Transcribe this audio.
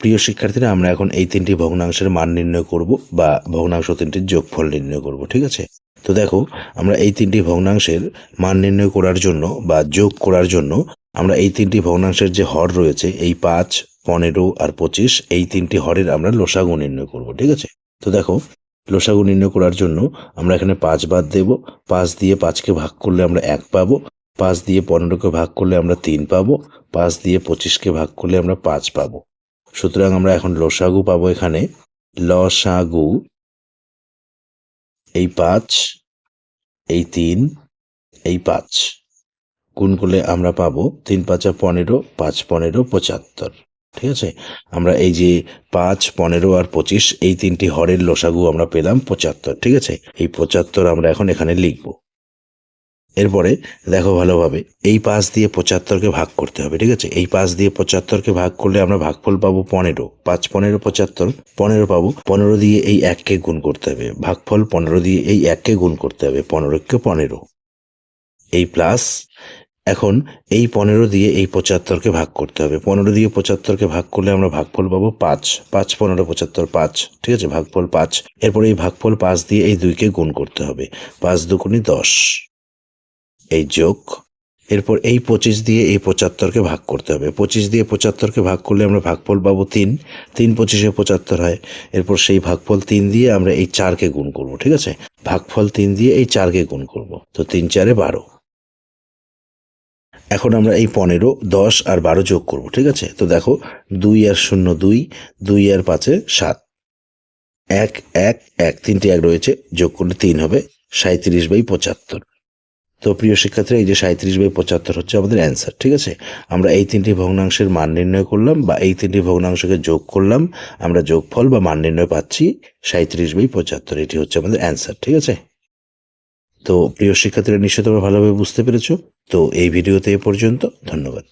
প্রিয় শিক্ষার্থীরা, আমরা এখন এই তিনটি ভগ্নাংশের মান নির্ণয় করব বা ভগ্নাংশ তিনটির যোগফল নির্ণয় করব, ঠিক আছে? তো দেখো, আমরা এই তিনটি ভগ্নাংশের মান নির্ণয় করার জন্য বা যোগ করার জন্য আমরা এই তিনটি ভগ্নাংশের যে হর রয়েছে, এই পাঁচ, পনেরো আর পঁচিশ, এই তিনটি হরের আমরা লসাগু নির্ণয় করব, ঠিক আছে? তো দেখো, লসাগু নির্ণয় করার জন্য আমরা এখানে পাঁচ বাদ দেব। পাঁচ দিয়ে পাঁচকে ভাগ করলে আমরা এক পাবো। পাঁচ দিয়ে পনেরোকে ভাগ করলে আমরা তিন পাবো। পাঁচ দিয়ে পঁচিশকে ভাগ করলে আমরা পাঁচ পাবো। সুতরাং আমরা এখন লসাগু পাবো এখানে। লসাগু, এই পাঁচ, এই তিন, এই পাঁচ। গুণ করলে আমরা পাবো তিন পাঁচা পনেরো, পাঁচ পনেরো পঁচাত্তর। ঠিক আছে? আমরা এই যে পাঁচ, পনেরো আর পঁচিশ, এই তিনটি হরের লসাগু আমরা পেলাম পঁচাত্তর। ঠিক আছে? এই পঁচাত্তর আমরা এখন এখানে লিখব। এরপরে দেখো ভালোভাবে, এই পাঁচ দিয়ে পঁচাত্তরকে ভাগ করতে হবে, ঠিক আছে? এই পাঁচ দিয়ে পঁচাত্তরকে ভাগ করলে আমরা ভাগফল পাবো পনেরো। পাঁচ পনেরো, পঁচাত্তর, পনেরো পাবো, পনেরো দিয়ে এই এককে গুণ করতে হবে। ভাগফল পনেরো দিয়ে এই এককে গুণ করতে হবে, পনেরোকে পনেরো। এই প্লাস এখন এই পনেরো দিয়ে এই পঁচাত্তরকে ভাগ করতে হবে। পনেরো দিয়ে পঁচাত্তরকে ভাগ করলে আমরা ভাগফল পাবো পাঁচ। পাঁচ, পনেরো, পঁচাত্তর, পাঁচ, ঠিক আছে? ভাগফল পাঁচ। এরপরে এই ভাগফল পাঁচ দিয়ে এই দুইকে গুণ করতে হবে। পাঁচ দুগুণি দশ। এই যোগ, এরপর এই পঁচিশ দিয়ে এই পঁচাত্তরকে ভাগ করতে হবে। পঁচিশ দিয়ে পঁচাত্তরকে ভাগ করলে আমরা ভাগফল পাবো তিন। তিন পঁচিশে পঁচাত্তর হয়। এরপর সেই ভাগফল তিন দিয়ে আমরা এই চারকে গুণ করব, ঠিক আছে? ভাগফল তিন দিয়ে এই চারকে গুণ করব। তো তিন চারে বারো। এখন আমরা এই পনেরো, দশ আর বারো যোগ করব, ঠিক আছে? তো দেখো, দুই আর শূন্য দুই দুই আর পাঁচে সাত। এক এক এক, তিনটি এক রয়েছে, যোগ করলে তিন হবে সাঁত্রিশ বাই পঁচাত্তর। তো প্রিয় শিক্ষার্থীরা, এই যে সাঁত্রিশ বাই পঁচাত্তর হচ্ছে আমাদের অ্যান্সার ঠিক আছে? আমরা এই তিনটি ভগ্নাংশের মান নির্ণয় করলাম বা এই তিনটি ভগ্নাংশকে যোগ করলাম, আমরা যোগফল বা মান নির্ণয় পাচ্ছি সাঁত্রিশ বাই পঁচাত্তর, এটি হচ্ছে আমাদের অ্যান্সার ঠিক আছে? তো প্রিয় শিক্ষার্থীরা নিশ্চয় তোমরা ভালোভাবে বুঝতে পেরেছ। তো এই ভিডিওতে এ পর্যন্ত, ধন্যবাদ।